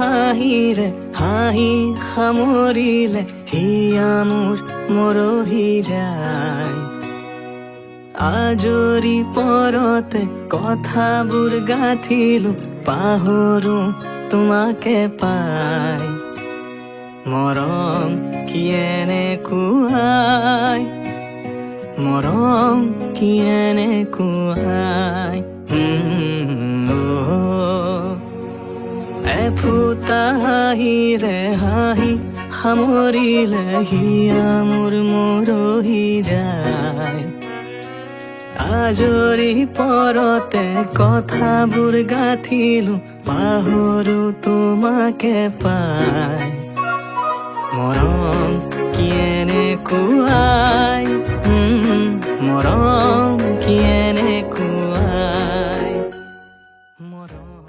হাঁহিৰে হাঁহি সামৰিলে হিয়া মোৰ মৰহি যায়। আজৰি পৰতে কথাবোৰ গাঁঠিলো পাহৰো তোমাকে পাই মৰম কি এনেকুৱাই মৰম কি এনেকুৱাই ফুতাহি রেহাহি হামরি লহিয়া মোর মোরহি যায়। আজরি পরতে কথা বুর গাথিলু পাহরু তোমাকে পাই। মরম কিয়েনে কুয়াই মরম কিয়েনে কুয়াই মরম